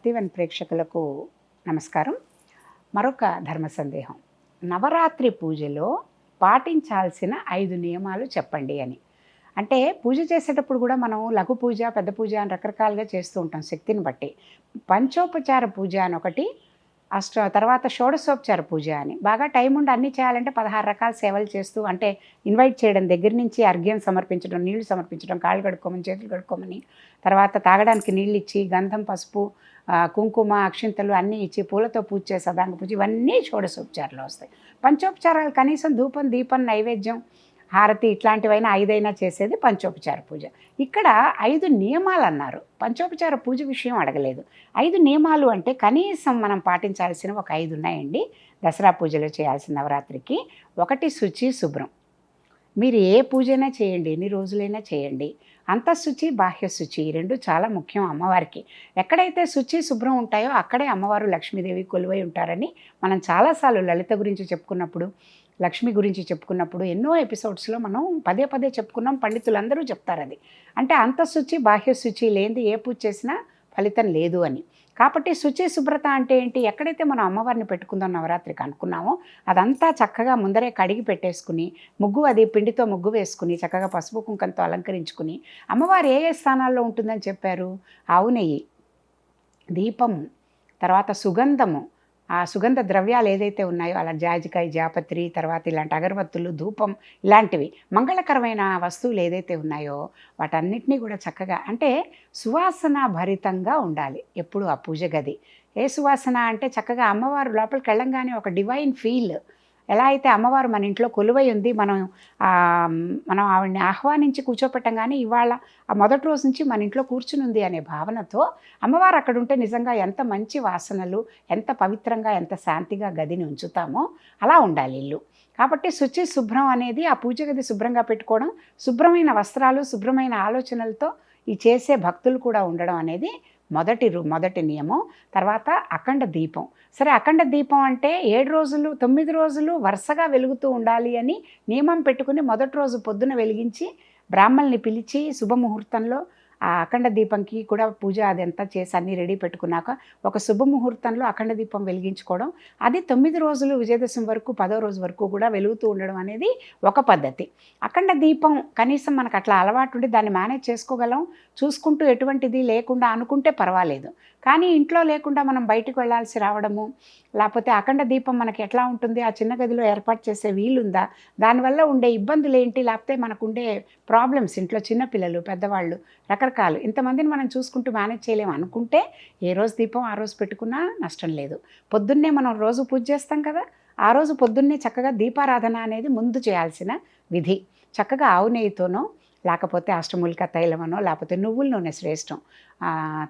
భక్తివన్ ప్రేక్షకులకు నమస్కారం. మరొక ధర్మ సందేహం. నవరాత్రి పూజలో పాటించాల్సిన ఐదు నియమాలు చెప్పండి అని. అంటే పూజ చేసేటప్పుడు కూడా మనం లఘు పూజ పెద్ద పూజ అని రకరకాలుగా చేస్తూ ఉంటాం శక్తిని బట్టి. పంచోపచార పూజ అని ఒకటి అష్ట తర్వాత షోడశోపచార పూజ అని. బాగా టైం ఉండి అన్నీ చేయాలంటే పదహారు రకాల సేవలు చేస్తూ అంటే ఇన్వైట్ చేయడం దగ్గర నుంచి అర్ఘ్యం సమర్పించడం నీళ్ళు సమర్పించడం కాళ్ళు కడుక్కోమని చేతులు కడుక్కోమని తర్వాత తాగడానికి నీళ్ళు ఇచ్చి గంధం పసుపు కుంకుమ అక్షింతలు అన్నీ ఇచ్చి పూలతో పూజ చేసి సదాంగ పూజ ఇవన్నీ షోడశోపచారాలు వస్తాయి. పంచోపచారాలు కనీసం ధూపం దీపం నైవేద్యం హారతి ఇట్లాంటివైనా ఐదైనా చేసేది పంచోపచార పూజ. ఇక్కడ ఐదు నియమాలు అన్నారు పంచోపచార పూజ విషయం అడగలేదు. ఐదు నియమాలు అంటే కనీసం మనం పాటించాల్సిన ఒక ఐదు ఉన్నాయండి. దసరా పూజలో చేయాల్సిన నవరాత్రికి. ఒకటి శుచి శుభ్రం. మీరు ఏ పూజైనా చేయండి ఎన్ని రోజులైనా చేయండి. అంతఃశుచి బాహ్య శుచి ఈ రెండు చాలా ముఖ్యం అమ్మవారికి. ఎక్కడైతే శుచి శుభ్రం ఉంటాయో అక్కడే అమ్మవారు లక్ష్మీదేవి కొలువై ఉంటారని మనం చాలాసార్లు లలిత గురించి చెప్పుకున్నప్పుడు లక్ష్మి గురించి చెప్పుకున్నప్పుడు ఎన్నో ఎపిసోడ్స్లో మనం పదే పదే చెప్పుకున్నాం పండితులందరూ చెప్తారు అది అంటే అంతఃశుచి బాహ్య శుచి లేనిది ఏ పూజ చేసినా ఫలితం లేదు అని. కాబట్టి శుచి శుభ్రత అంటే ఏంటి? ఎక్కడైతే మనం అమ్మవారిని పెట్టుకుందాం నవరాత్రికి అనుకున్నామో అదంతా చక్కగా ముందరే కడిగి పెట్టేసుకుని ముగ్గు అది పిండితో ముగ్గు వేసుకుని చక్కగా పసుపు కుంకంతో అలంకరించుకుని అమ్మవారు ఏ ఏ స్థానాల్లో ఉంటుందని చెప్పారు? ఆవు నెయ్యి దీపము తర్వాత సుగంధము ఆ సుగంధ ద్రవ్యాలు ఏదైతే ఉన్నాయో అలా జాజికాయ జాపత్రి తర్వాత ఇలాంటి అగరబత్తులు ధూపం ఇలాంటివి మంగళకరమైన వస్తువులు ఏదైతే ఉన్నాయో వాటన్నిటినీ కూడా చక్కగా అంటే సువాసన భరితంగా ఉండాలి ఎప్పుడు ఆ పూజ గది. ఏ సువాసన అంటే చక్కగా అమ్మవారు లోపలికి వెళ్ళంగానే ఒక డివైన్ ఫీల్ ఎలా అయితే అమ్మవారు మన ఇంట్లో కొలువై ఉంది మనం మనం ఆవిడని ఆహ్వానించి కూర్చోపెట్టంగానే ఇవాళ ఆ మొదటి రోజు నుంచి మన ఇంట్లో కూర్చునుంది అనే భావనతో అమ్మవారు అక్కడ ఉంటే నిజంగా ఎంత మంచి వాసనలు ఎంత పవిత్రంగా ఎంత శాంతిగా గదిని ఉంచుతామో అలా ఉండాలి ఇల్లు. కాబట్టి శుచి శుభ్రం అనేది ఆ పూజ గది శుభ్రంగా పెట్టుకోవడం శుభ్రమైన వస్త్రాలు శుభ్రమైన ఆలోచనలతో ఈ చేసే భక్తులు కూడా ఉండడం అనేది మొదటి రు మొదటి నియమం తర్వాత అఖండ దీపం. సరే అఖండ దీపం అంటే ఏడు రోజులు తొమ్మిది రోజులు వరుసగా వెలుగుతూ ఉండాలి అని నియమం పెట్టుకుని మొదటి రోజు పొద్దున వెలిగించి బ్రాహ్మల్ని పిలిచి శుభముహూర్తంలో ఆ అఖండ దీపంకి కూడా పూజ అదంతా చేసి అన్నీ రెడీ పెట్టుకున్నాక ఒక శుభముహూర్తంలో అఖండ దీపం వెలిగించుకోవడం. అది తొమ్మిది రోజులు విజయదశమి వరకు పదో రోజు వరకు కూడా వెలుగుతూ ఉండడం అనేది ఒక పద్ధతి. అఖండ దీపం కనీసం మనకు అట్లా అలవాటు ఉండి దాన్ని మేనేజ్ చేసుకోగలం. చూసుకుంటూ ఎటువంటిది లేకుండా అనుకుంటే పర్వాలేదు. కానీ ఇంట్లో లేకుండా మనం బయటకు వెళ్ళాల్సి రావడము లేకపోతే అఖండ దీపం మనకి ఎట్లా ఉంటుంది? ఆ చిన్న గదిలో ఏర్పాటు చేసే వీలుందా? దానివల్ల ఉండే ఇబ్బందులు ఏంటి? లేకపోతే మనకు ఉండే ప్రాబ్లమ్స్ ఇంట్లో చిన్నపిల్లలు పెద్దవాళ్ళు రకరకాలు. ఇంతమందిని మనం చూసుకుంటూ మేనేజ్ చేయలేము. అనుకుంటే ఏ రోజు దీపం ఆ రోజు పెట్టుకున్నా నష్టం లేదు. పొద్దున్నే మనం రోజు పూజ చేస్తాం కదా? ఆ రోజు పొద్దున్నే చక్కగా దీపారాధన అనేది ముందు చేయాల్సిన విధి. చక్కగా ఆవు నెయ్యితోనో లేకపోతే అష్టమూలిక తైలమనో లేకపోతే నువ్వుల నూనె శ్రేష్టం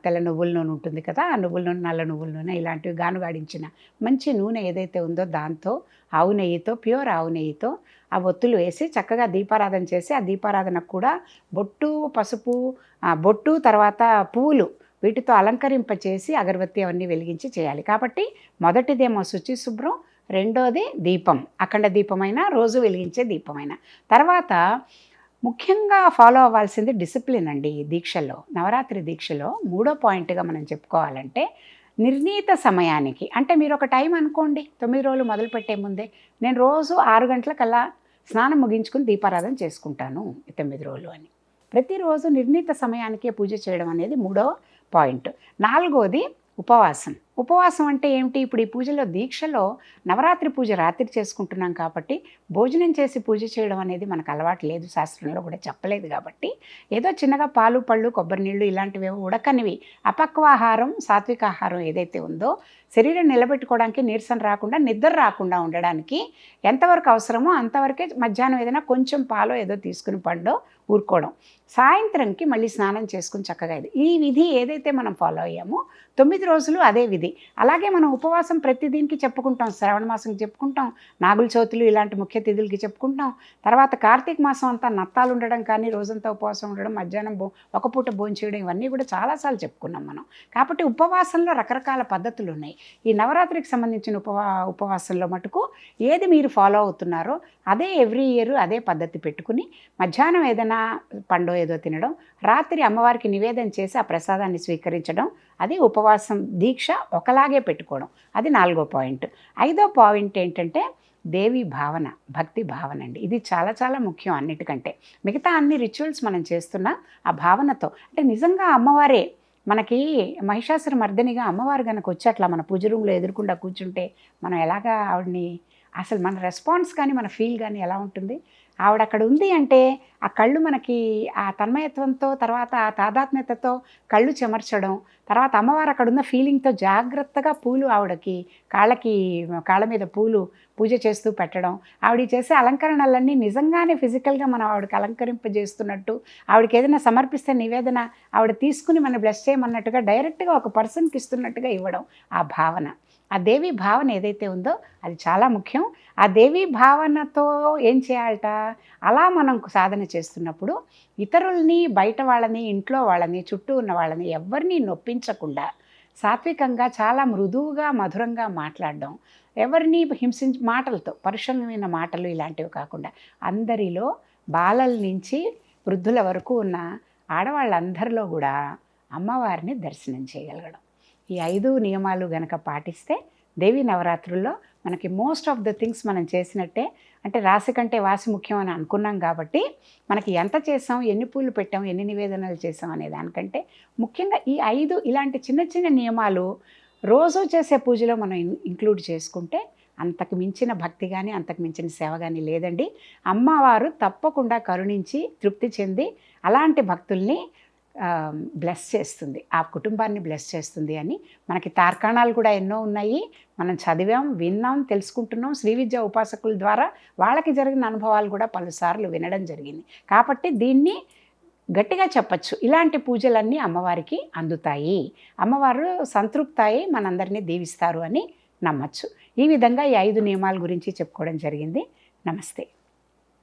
తెల్ల నువ్వుల నూనె ఉంటుంది కదా ఆ నువ్వుల నూనె నల్ల నువ్వుల నూనె ఇలాంటివి గానుగాడించిన మంచి నూనె ఏదైతే ఉందో దాంతో ఆవు నెయ్యితో ప్యూర్ ఆవు నెయ్యితో ఆ ఒత్తులు వేసి చక్కగా దీపారాధన చేసి ఆ దీపారాధనకు కూడా బొట్టు పసుపు బొట్టు తర్వాత పువ్వులు వీటితో అలంకరింపచేసి అగరబత్తి అవన్నీ వెలిగించి చేయాలి. కాబట్టి మొదటిదేమో శుచి శుభ్రం రెండోది దీపం. అఖండ దీపమైన రోజు వెలిగించే దీపమైన. తర్వాత ముఖ్యంగా ఫాలో అవ్వాల్సింది డిసిప్లిన్ అండి ఈ దీక్షలో నవరాత్రి దీక్షలో మూడో పాయింట్గా మనం చెప్పుకోవాలంటే నిర్ణీత సమయానికి. అంటే మీరు ఒక టైం అనుకోండి తొమ్మిది రోజులు మొదలుపెట్టే ముందే నేను రోజు ఆరు గంటలకల్లా స్నానం ముగించుకుని దీపారాధన చేసుకుంటాను తొమ్మిది రోజులు అని. ప్రతిరోజు నిర్ణీత సమయానికే పూజ చేయడం అనేది మూడో పాయింట్ నాలుగోది ఉపవాసం. ఉపవాసం అంటే ఏమిటి? ఇప్పుడు ఈ పూజలో దీక్షలో నవరాత్రి పూజ రాత్రి చేసుకుంటున్నాం కాబట్టి భోజనం చేసి పూజ చేయడం అనేది మనకు అలవాటు లేదు. శాస్త్రంలో కూడా చెప్పలేదు కాబట్టి ఏదో చిన్నగా పాలు పళ్ళు కొబ్బరి నీళ్ళు ఇలాంటివి ఉడకనివి. అపక్వాహారం సాత్విక ఆహారం ఏదైతే ఉందో శరీరం నిలబెట్టుకోవడానికి నీరసం రాకుండా నిద్ర రాకుండా ఉండడానికి ఎంతవరకు అవసరమో అంతవరకే మధ్యాహ్నం ఏదైనా కొంచెం పాలో ఏదో తీసుకుని పండో ఊరుకోవడం. సాయంత్రంకి మళ్ళీ స్నానం చేసుకుని చక్కగా ఇది. ఈ విధి ఏదైతే మనం ఫాలో అయ్యామో తొమ్మిది రోజులు అదే విధి. అలాగే మనం ఉపవాసం ప్రతి దీనికి చెప్పుకుంటాం శ్రావణ మాసం చెప్పుకుంటాం నాగుల చవితులు ఇలాంటి ముఖ్య తిథులకి చెప్పుకుంటాం. తర్వాత కార్తీక మాసం అంతా నత్తాలు ఉండడం కానీ రోజంతా ఉపవాసం ఉండడం మధ్యాహ్నం భో ఒక పూట భోజనం చేయడం ఇవన్నీ కూడా చాలాసార్లు చెప్పుకున్నాం మనం. కాబట్టి ఉపవాసంలో రకరకాల పద్ధతులు ఉన్నాయి. ఈ నవరాత్రికి సంబంధించిన ఉపవా ఉపవాసంలో మటుకు ఏది మీరు ఫాలో అవుతున్నారో అదే ఎవ్రీ ఇయర్ అదే పద్ధతి పెట్టుకుని మధ్యాహ్నం ఏదైనా పండు ఏదో తినడం రాత్రి అమ్మవారికి నివేదన చేసి ఆ ప్రసాదాన్ని స్వీకరించడం అది ఉపవాసం దీక్ష ఒకలాగే పెట్టుకోవడం. అది నాలుగో పాయింట్. ఐదో పాయింట్ ఏంటంటే దేవి భావన భక్తి భావన అండి. ఇది చాలా చాలా ముఖ్యం అన్నిటికంటే. మిగతా అన్ని రిచువల్స్ మనం చేస్తున్నా ఆ భావనతో. అంటే నిజంగా అమ్మవారే మనకి మహిషాసుర మర్దనిగా అమ్మవారు కనుక వచ్చి అట్లా మన పూజ రూమ్లో ఎదురుకుండా కూర్చుంటే మనం ఎలాగా ఆవిడని అసలు మన రెస్పాన్స్ కానీ మన ఫీల్ కానీ ఎలా ఉంటుంది? ఆవిడ అక్కడ ఉంది అంటే ఆ కళ్ళు మనకి ఆ తన్మయత్వంతో తర్వాత ఆ తాదాత్మ్యతతో కళ్ళు చెమర్చడం తర్వాత అమ్మవారు అక్కడ ఉన్న ఫీలింగ్తో జాగ్రత్తగా పూలు ఆవిడకి కాళ్ళకి కాళ్ళ మీద పూలు పూజ చేస్తూ పెట్టడం. ఆవిడ చేసే అలంకరణలన్నీ నిజంగానే ఫిజికల్గా మనం ఆవిడకి అలంకరింపజేస్తున్నట్టు ఆవిడకి ఏదైనా సమర్పిస్తే నివేదన ఆవిడ తీసుకుని మనం బ్లెస్ చేయమన్నట్టుగా డైరెక్ట్గా ఒక పర్సన్కి ఇస్తున్నట్టుగా ఇవ్వడం ఆ భావన. ఆ దేవి భావన ఏదైతే ఉందో అది చాలా ముఖ్యం. ఆ దేవి భావనతో ఏం చేయాలట? అలా మనం సాధన చేస్తున్నప్పుడు ఇతరుల్ని బయట వాళ్ళని ఇంట్లో వాళ్ళని చుట్టూ ఉన్న వాళ్ళని ఎవరిని నొప్పించకుండా సాత్వికంగా చాలా మృదువుగా మధురంగా మాట్లాడడం ఎవరిని హింసించ మాటలతో పరుషమైన మాటలు ఇలాంటివి కాకుండా అందరిలో బాలల నుంచి వృద్ధుల వరకు ఉన్న ఆడవాళ్ళందరిలో కూడా అమ్మవారిని దర్శనం చేయగలగడం. ఈ ఐదు నియమాలు గనక పాటిస్తే దేవి నవరాత్రుల్లో మనకి మోస్ట్ ఆఫ్ ద థింగ్స్ మనం చేసినట్టే అంటే రాశి కంటే వాసి ముఖ్యం అని అనుకున్నాం కాబట్టి మనకి ఎంత చేసాం ఎన్ని పూలు పెట్టాం ఎన్ని నివేదనలు చేసాం అనే దానికంటే ముఖ్యంగా ఈ ఐదు ఇలాంటి చిన్న చిన్న నియమాలు రోజు చేసే పూజలో మనం ఇంక్లూడ్ చేసుకుంటే అంతకు మించిన భక్తి కానీ అంతకు మించిన సేవ కానీ లేదండి. అమ్మవారు తప్పకుండా కరుణించి తృప్తి చెంది అలాంటి భక్తుల్ని బ్లెస్ చేస్తుంది. ఆ కుటుంబాన్ని బ్లెస్ చేస్తుంది అని మనకి తార్కాణాలు కూడా ఎన్నో ఉన్నాయి. మనం చదివాం విన్నాం తెలుసుకుంటున్నాం. శ్రీ విద్య ఉపాసకుల ద్వారా వాళ్ళకి జరిగిన అనుభవాలు కూడా పలుసార్లు వినడం జరిగింది. కాబట్టి దీన్ని గట్టిగా చెప్పచ్చు. ఇలాంటి పూజలన్నీ అమ్మవారికి అందుతాయి. అమ్మవారు సంతృప్తాయి మనందరినీ దీవిస్తారు అని నమ్మచ్చు. ఈ విధంగా ఈ ఐదు నియమాల గురించి చెప్పుకోవడం జరిగింది. నమస్తే.